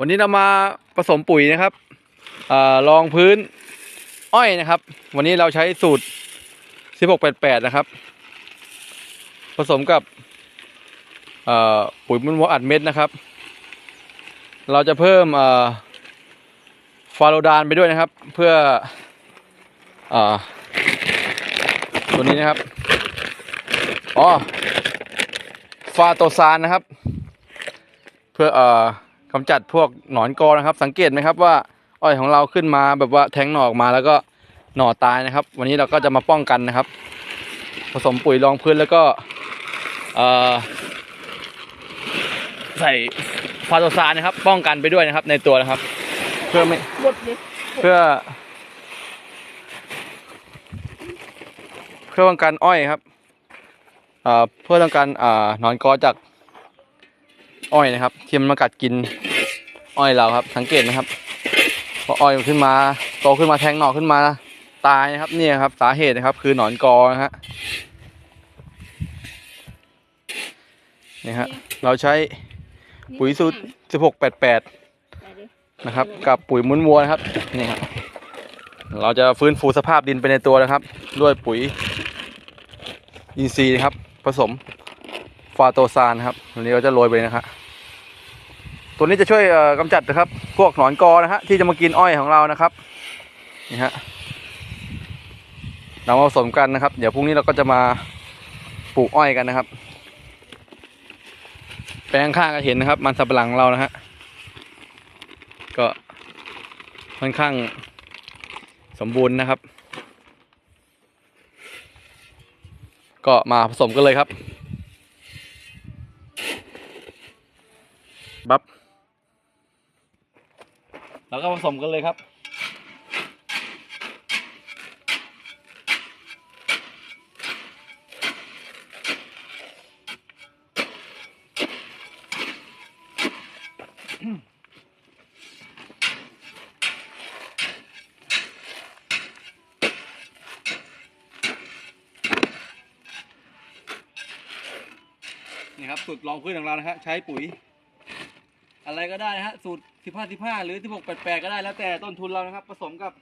วันนี้เรามาผสมปุ๋ยนะครับอลองพื้นอ้อยนะครับ วันนี้เราใช้สูตร 1688 นะครับ ผสมกับปุ๋ยมุนวัวอัดเม็ดนะครับ เราจะเพิ่มอ่าฟาโรดานไปด้วยนะครับ เพื่ออตัวนี้นะครับอ๋อฟาโตซานนะครับ เพื่ออ กำจัดพวกหนอนกอนะครับ สังเกตไหมครับว่าอ้อยของเราขึ้นมาแบบว่าแทงหน่อออกมาแล้วก็หน่อตายนะครับ วันนี้เราก็จะมาป้องกันนะครับ ผสมปุ๋ยรองพื้นแล้วก็เอ่อใส่ฟาโตซานนะครับ ป้องกันไปด้วยนะครับ ในตัวนะครับ เพื่อไม่หมดเลยเพื่อ เพื่อป้องกันอ้อยครับเอ่อเพื่อต้องการอ่าหนอนกอจาก อ้อยนะครับที่มันมากัดกินอ้อยเราครับ สังเกตนะครับ พออ้อยขึ้นมาโตขึ้นมาแทงหน่อขึ้นมาตายนะครับเนี่ยครับ สาเหตุนะครับ คือหนอนกอนะฮะนี่ฮะเราใช้ปุ๋ยสูตร1688 นะครับ กับปุ๋ยมุ้นวัวนะครับนี่ครับเราจะฟื้นฟูสภาพดินไปในตัวนะครับ ด้วยปุ๋ยอินทรีย์นะครับ ผสม ฟาโตซานครับวันนี้เราจะโรยไปนะครับตัวนี้จะช่วยเอ่อกำจัดนะครับ พวกหนอนกอนะฮะที่จะมากินอ้อยของเรานะครับนี่ฮะเรามาผสมกันนะครับ เดี๋ยวพรุ่งนี้เราก็จะมาปลูกอ้อยกันนะครับ แปลงข้างก็เห็นนะครับ มันสับปะหลังเรานะฮะก็ค่อนข้างสมบูรณ์นะครับ ก็มาผสมกันเลยครับ แล้วก็ผสมกันเลยครับ นี่ครับสูตรรองพื้นของเรานะฮะใช้ปุ๋ย อะไรก็ได้นะฮะสูตรสิบห้าสิบห้าหรือสิบหกแปดแปดก็ได้แล้วแต่ต้นทุนเรานะครับ ผสมกับ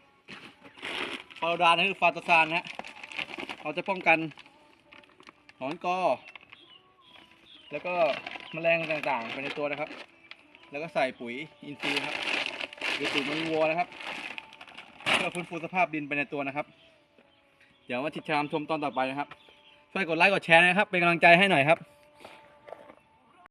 ฟารดานคือฟาตซานนะฮะเราจะป้องกันหนอนกอ แล้วก็แมลงต่างๆไปในตัวนะครับ แล้วก็ใส่ปุ๋ยอินทรีย์ครับหรือปุ๋ยมันวัวนะครับเพื่อฟื้นฟูสภาพดินไปในตัวนะครับ เดี๋ยวมาติดตามชมตอนต่อไปนะครับช่วยกดไลค์กดแชร์นะครับ เป็นกำลังใจให้หน่อยครับ